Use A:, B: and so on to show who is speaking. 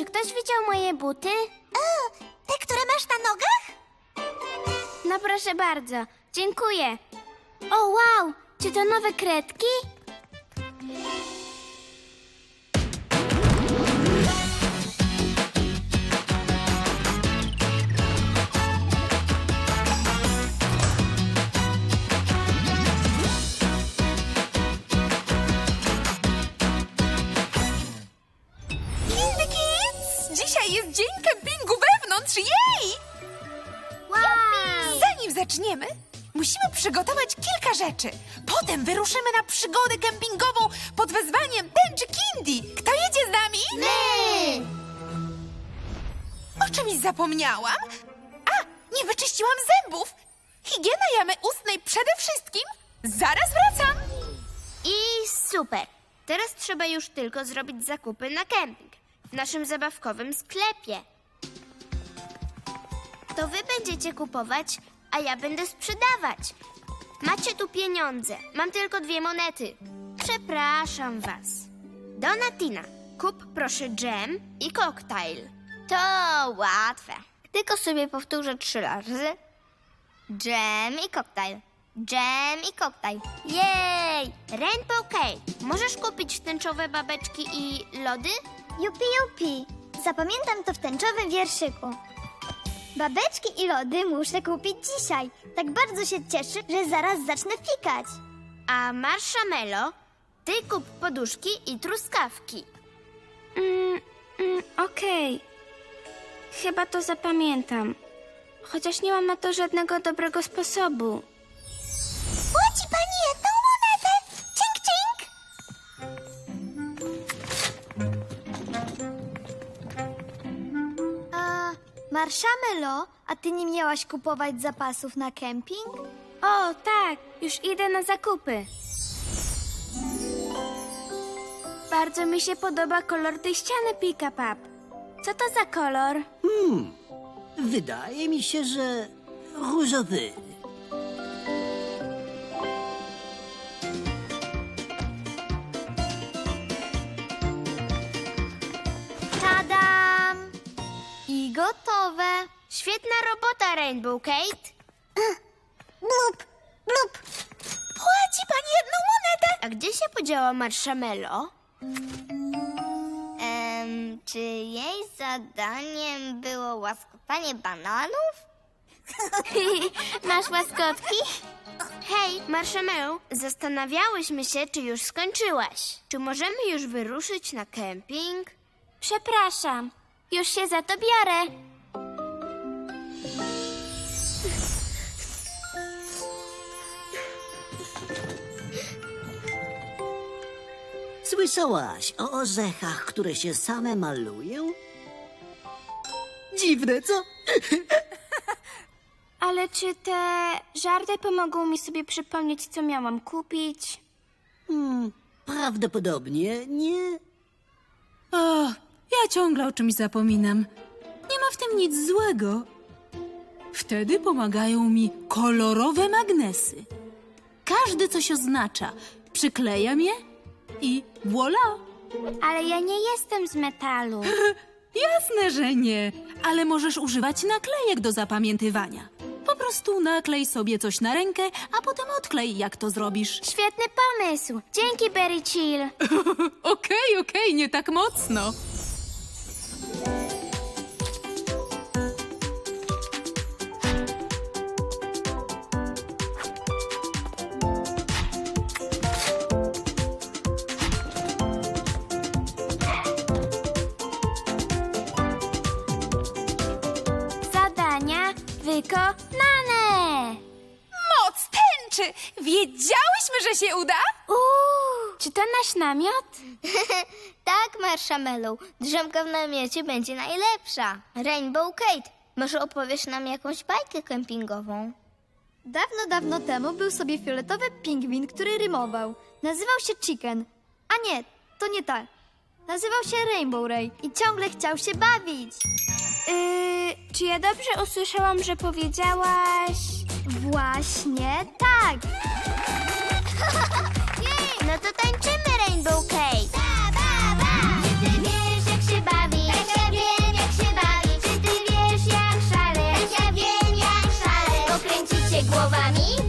A: czy ktoś widział moje buty?
B: O, te, które masz na nogach?
A: No proszę bardzo, dziękuję. O wow, czy to nowe kredki?
C: Dzisiaj jest dzień kempingu wewnątrz, jej!
A: Wow!
C: Zanim zaczniemy, musimy przygotować kilka rzeczy. Potem wyruszymy na przygodę kempingową pod wezwaniem Tęczy Kindy. Kto jedzie z nami?
A: My!
C: O czymś zapomniałam? A, nie wyczyściłam zębów. Higiena jamy ustnej przede wszystkim. Zaraz wracam.
A: I super. Teraz trzeba już tylko zrobić zakupy na kemping w naszym zabawkowym sklepie. To wy będziecie kupować, a ja będę sprzedawać. Macie tu pieniądze. Mam tylko dwie monety. Przepraszam was. Donatina, kup proszę dżem i koktajl. To łatwe. Tylko sobie powtórzę trzy razy. Dżem i koktajl. Dżem i koktajl. Jej! Rainbow Cake. Możesz kupić tęczowe babeczki i lody?
B: Jupi, jupi. Zapamiętam to w tęczowym wierszyku. Babeczki i lody muszę kupić dzisiaj. Tak bardzo się cieszę, że zaraz zacznę fikać.
A: A marshmallow, ty kup poduszki i truskawki. Mm, mm, Okej. Chyba to zapamiętam. Chociaż nie mam na to żadnego dobrego sposobu.
B: A, marshmallow, a ty nie miałaś kupować zapasów na kemping?
A: O, tak, już idę na zakupy. Bardzo mi się podoba kolor tej ściany Pika Pap. Co to za kolor?
D: Hmm, wydaje mi się, że różowy.
A: Świetna robota, Rainbow Kate.
B: Blup, blup.
C: Płaci pani jedną monetę.
A: A gdzie się podziała marshmallow?
B: Em, czy jej zadaniem było łaskotanie bananów?
A: Masz łaskotki? Hej, Marshmallow, zastanawiałyśmy się, czy już skończyłaś. Czy możemy już wyruszyć na kemping? Przepraszam, już się za to biorę.
D: Słyszałaś o orzechach, które się same malują? Dziwne, co?
A: Ale czy te żarty pomogą mi sobie przypomnieć, co miałam kupić?
D: Hmm, prawdopodobnie nie.
E: O, ja ciągle o czymś zapominam. Nie ma w tym nic złego. Wtedy pomagają mi kolorowe magnesy. Każdy coś oznacza. Przyklejam je i voila!
A: Ale ja nie jestem z metalu.
E: Jasne, że nie, ale możesz używać naklejek do zapamiętywania. Po prostu naklej sobie coś na rękę, a potem odklej, jak to zrobisz.
A: Świetny pomysł. Dzięki, Berry Chill.
E: Okej, okej, nie tak mocno.
A: Zadania wykonane.
C: Moc tęczy. Wiedziałyśmy, że się uda.
A: Uuu, czy to nasz namiot?
B: Tak, Marshmallow. Drzemka w namiocie będzie najlepsza. Rainbow Kate, może opowiesz nam jakąś bajkę kempingową?
F: Dawno, dawno temu był sobie fioletowy pingwin, który rymował. Nazywał się Chicken. A nie, to nie tak. Nazywał się Rainbow Ray i ciągle chciał się bawić.
A: Y, czy ja dobrze usłyszałam, że powiedziałaś...
F: Właśnie tak!
A: No to tańczymy Rainbow Cake!
B: Ba, ba, ba! Czy ty wiesz, jak się bawi? Tak, ja wiem, jak się bawi! Czy ty wiesz, jak szaleć? Tak, ja wiem, jak szaleć! Pokręcicie głowami?